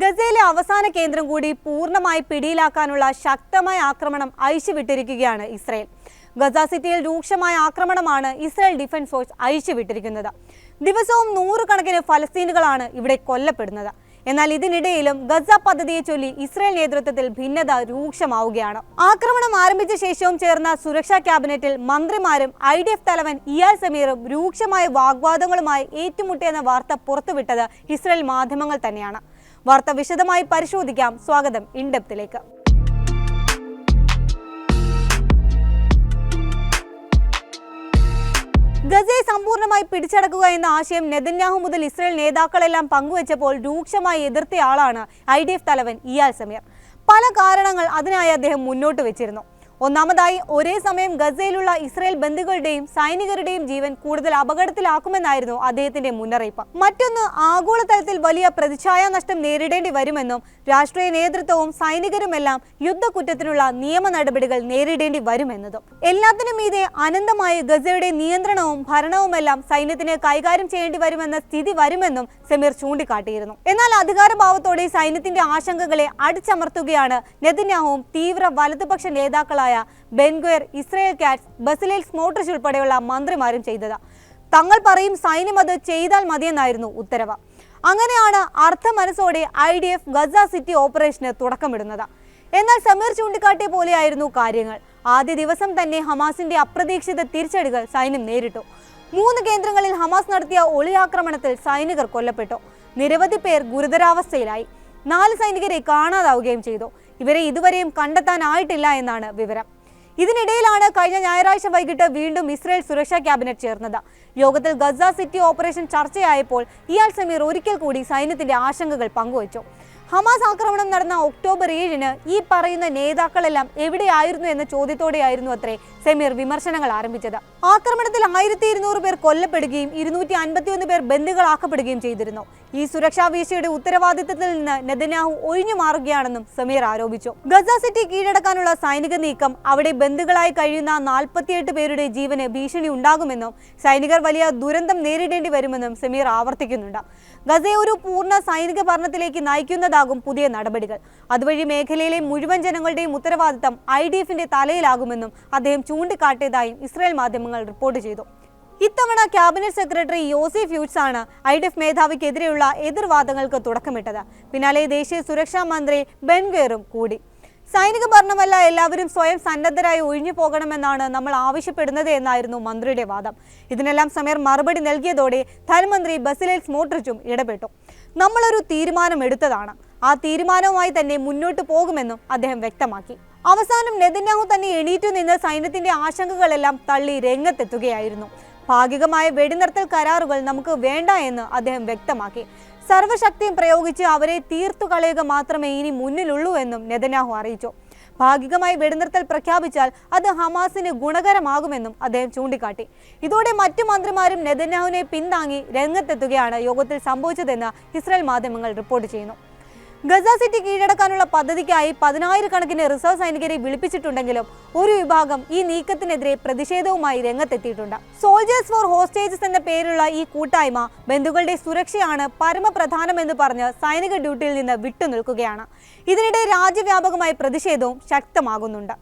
ഗസയിലെ അവസാന കേന്ദ്രം കൂടി പൂർണമായി പിടിയിലാക്കാനുള്ള ശക്തമായ ആക്രമണം അഴിച്ചുവിട്ടിരിക്കുകയാണ് ഇസ്രയേൽ. ഗസ സിറ്റിയിൽ രൂക്ഷമായ ആക്രമണമാണ് ഇസ്രയേൽ ഡിഫൻസ് ഫോഴ്സ് അഴിച്ചുവിട്ടിരിക്കുന്നത്. ദിവസവും നൂറുകണക്കിന് ഫലസ്തീനുകളാണ് ഇവിടെ കൊല്ലപ്പെടുന്നത്. എന്നാൽ ഇതിനിടയിലും ഗസ പദ്ധതിയെ ചൊല്ലി ഇസ്രയേൽ നേതൃത്വത്തിൽ ഭിന്നത രൂക്ഷമാവുകയാണ്. ആക്രമണം ആരംഭിച്ച ശേഷവും ചേർന്ന സുരക്ഷാ ക്യാബിനറ്റിൽ മന്ത്രിമാരും ഐ ഡി എഫ് തലവൻ ഇയാൽ സമീറും രൂക്ഷമായ വാഗ്വാദങ്ങളുമായി ഏറ്റുമുട്ടിയെന്ന വാർത്ത പുറത്തുവിട്ടത് ഇസ്രയേൽ മാധ്യമങ്ങൾ തന്നെയാണ്. വാർത്ത വിശദമായി പരിശോധിക്കാം. സ്വാഗതം. ഇൻഡെപ്തിലേക്ക്. ഗസയെ സമ്പൂർണമായി പിടിച്ചടക്കുക എന്ന ആശയം നെതന്യാഹു മുതൽ ഇസ്രയേൽ നേതാക്കളെല്ലാം പങ്കുവച്ചപ്പോൾ രൂക്ഷമായി എതിർത്തയാളാണ് ഐ ഡി എഫ് തലവൻ ഇയാൽ സമീർ. പല കാരണങ്ങൾ അതിനായി അദ്ദേഹം മുന്നോട്ട് വെച്ചിരുന്നു. ഒന്നാമതായി ഒരേ സമയം ഗസയിലുള്ള ഇസ്രയേൽ ബന്ധുക്കളുടെയും സൈനികരുടെയും ജീവൻ കൂടുതൽ അപകടത്തിലാക്കുമെന്നായിരുന്നു അദ്ദേഹത്തിന്റെ മുന്നറിയിപ്പ്. മറ്റൊന്ന് ആഗോളതലത്തിൽ വലിയ പ്രതിച്ഛായ നഷ്ടം നേരിടേണ്ടി വരുമെന്നും രാഷ്ട്രീയ നേതൃത്വവും സൈനികരുമെല്ലാം യുദ്ധക്കുറ്റത്തിനുള്ള നിയമ നടപടികൾ നേരിടേണ്ടി വരുമെന്നതും. എല്ലാത്തിനും മീതെ അനന്തമായ ഗസയുടെ നിയന്ത്രണവും ഭരണവുമെല്ലാം സൈന്യത്തിന് കൈകാര്യം ചെയ്യേണ്ടി വരുമെന്ന സ്ഥിതി വരുമെന്നും സമീർ ചൂണ്ടിക്കാട്ടിയിരുന്നു. എന്നാൽ അധികാരഭാവത്തോടെ സൈന്യത്തിന്റെ ആശങ്കകളെ അടിച്ചമർത്തുകയാണ് നെതിന്യാഹുവും തീവ്ര വലതുപക്ഷ നേതാക്കളായ Ben Gvir Israel Katz Bezalel Smotrich ഉൾപ്പെടെയുള്ള മന്ത്രിമാരും ചെയ്തത്. തങ്ങൾ പറയും സൈന്യം അത് ചെയ്താൽ മതിയെന്നായിരുന്നു ഉത്തരവ്. അങ്ങനെയാണ് അർത്ഥ മനസ്സോടെ I D F Gaza city ഓപ്പറേഷന് തുടക്കമിടുന്നത്. എന്നാൽ സമീർ ചൂണ്ടിക്കാട്ടിയ പോലെയായിരുന്നു കാര്യങ്ങൾ. ആദ്യ ദിവസം തന്നെ ഹമാസിന്റെ അപ്രതീക്ഷിത തിരിച്ചടികൾ സൈന്യം നേരിട്ടു. മൂന്ന് കേന്ദ്രങ്ങളിൽ ഹമാസ് നടത്തിയ ഒളിയാക്രമണത്തിൽ സൈനികർ കൊല്ലപ്പെട്ടു. നിരവധി പേർ ഗുരുതരാവസ്ഥയിലായി. നാല് സൈനികരെ കാണാതാവുകയും ചെയ്തു. ഇവരെ ഇതുവരെയും കണ്ടെത്താനായിട്ടില്ല എന്നാണ് വിവരം. ഇതിനിടയിലാണ് കഴിഞ്ഞ ഞായറാഴ്ച വൈകിട്ട് വീണ്ടും ഇസ്രയേൽ സുരക്ഷാ ക്യാബിനറ്റ് ചേർന്നത്. യോഗത്തിൽ ഗസ സിറ്റി ഓപ്പറേഷൻ ചർച്ചയായപ്പോൾ ഇയാൾ സമീർ ഒരിക്കൽ കൂടി സൈന്യത്തിന്റെ ആശങ്കകൾ പങ്കുവച്ചു. ഹമാസ് ആക്രമണം നടന്ന ഒക്ടോബർ ഏഴിന് ഈ പറയുന്ന നേതാക്കളെല്ലാം എവിടെയായിരുന്നു എന്ന ചോദ്യത്തോടെയായിരുന്നു അത്രേ സമീർ വിമർശനങ്ങൾ ആരംഭിച്ചത്. ആക്രമണത്തിൽ ആയിരത്തി ഇരുന്നൂറ് പേർ കൊല്ലപ്പെടുകയും ഇരുന്നൂറ്റി അൻപത്തിയൊന്ന് പേർ ബന്ദികളാക്കപ്പെടുകയും ചെയ്തിരുന്നു. ഈ സുരക്ഷാ വീഴ്ചയുടെ ഉത്തരവാദിത്തത്തിൽ നിന്ന് നെതന്യാഹു ഒഴിഞ്ഞു മാറുകയാണെന്നും സമീർ ആരോപിച്ചു. ഗസ സിറ്റി കീഴടക്കാനുള്ള സൈനിക നീക്കം അവിടെ ബന്ദികളായി കഴിയുന്ന നാൽപ്പത്തിയെട്ട് പേരുടെ ജീവന് ഭീഷണി ഉണ്ടാകുമെന്നും സൈനികർ വലിയ ദുരന്തം നേരിടേണ്ടി വരുമെന്നും സമീർ ആവർത്തിക്കുന്നുണ്ട്. ഗസയെ ഒരു പൂർണ സൈനിക ഭരണത്തിലേക്ക് നയിക്കുന്നതാകും പുതിയ നടപടികൾ. അതുവഴി മേഖലയിലെ മുഴുവൻ ജനങ്ങളുടെയും ഉത്തരവാദിത്തം ഐ ഡി എഫിന്റെ തലയിലാകുമെന്നും അദ്ദേഹം ചൂണ്ടിക്കാട്ടിയതായും ഇസ്രായേൽ മാധ്യമങ്ങൾ റിപ്പോർട്ട് ചെയ്തു. ഇത്തവണ ക്യാബിനറ്റ് സെക്രട്ടറി യോസെഫ് യൂട്സ് ആണ് ഐ ഡി എഫ് മേധാവിക്കെതിരെയുള്ള എതിർവാദങ്ങൾക്ക് തുടക്കമിട്ടത്. പിന്നാലെ ദേശീയ സുരക്ഷാ മന്ത്രി ബെൻഗേറും കൂടി. സൈനിക ഭരണമല്ല എല്ലാവരും സ്വയം സന്നദ്ധരായി ഒഴിഞ്ഞു പോകണമെന്നാണ് നമ്മൾ ആവശ്യപ്പെടുന്നത് എന്നായിരുന്നു മന്ത്രിയുടെ വാദം. ഇതിനെല്ലാം സമയർ മറുപടി നൽകിയതോടെ ധനമന്ത്രി ബസിലേൽ സ്മോട്രിച്ചും ഇടപെട്ടു. നമ്മളൊരു തീരുമാനം എടുത്തതാണ് ആ തീരുമാനവുമായി തന്നെ മുന്നോട്ട് പോകുമെന്നും അദ്ദേഹം വ്യക്തമാക്കി. അവസാനം നെതന്യാഹു തന്നെ എണീറ്റു നിന്ന് സൈന്യത്തിന്റെ ആശങ്കകളെല്ലാം തള്ളി രംഗത്തെത്തുകയായിരുന്നു. ഭാഗികമായ വെടിനിർത്തൽ കരാറുകൾ നമുക്ക് വേണ്ട എന്ന് അദ്ദേഹം വ്യക്തമാക്കി. സർവശക്തിയും പ്രയോഗിച്ച് അവരെ തീർത്തു കളയുക മാത്രമേ ഇനി മുന്നിലുള്ളൂ എന്നും നെതന്യാഹു അറിയിച്ചു. ഭാഗികമായി വെടിനിർത്തൽ പ്രഖ്യാപിച്ചാൽ അത് ഹമാസിന് ഗുണകരമാകുമെന്നും അദ്ദേഹം ചൂണ്ടിക്കാട്ടി. ഇതോടെ മറ്റു മന്ത്രിമാരും നെതന്യാഹുവിനെ പിന്താങ്ങി രംഗത്തെത്തുകയാണ് യോഗത്തിൽ സംഭവിച്ചതെന്ന് ഇസ്രായേൽ മാധ്യമങ്ങൾ റിപ്പോർട്ട് ചെയ്യുന്നു. ഗസ സിറ്റി കീഴടക്കാനുള്ള പദ്ധതിക്കായി പതിനായിരക്കണക്കിന് റിസർവ് സൈനികരെ വിളിപ്പിച്ചിട്ടുണ്ടെങ്കിലും ഒരു വിഭാഗം ഈ നീക്കത്തിനെതിരെ പ്രതിഷേധവുമായി രംഗത്തെത്തിയിട്ടുണ്ട്. സോൾജേഴ്സ് ഫോർ ഹോസ്റ്റേജസ് എന്ന പേരുള്ള ഈ കൂട്ടായ്മ ബന്ധുക്കളുടെ സുരക്ഷയാണ് പരമപ്രധാനമെന്ന് പറഞ്ഞ് സൈനിക ഡ്യൂട്ടിയിൽ നിന്ന് വിട്ടുനിൽക്കുകയാണ്. ഇതിനിടെ രാജ്യവ്യാപകമായ പ്രതിഷേധവും ശക്തമാകുന്നുണ്ട്.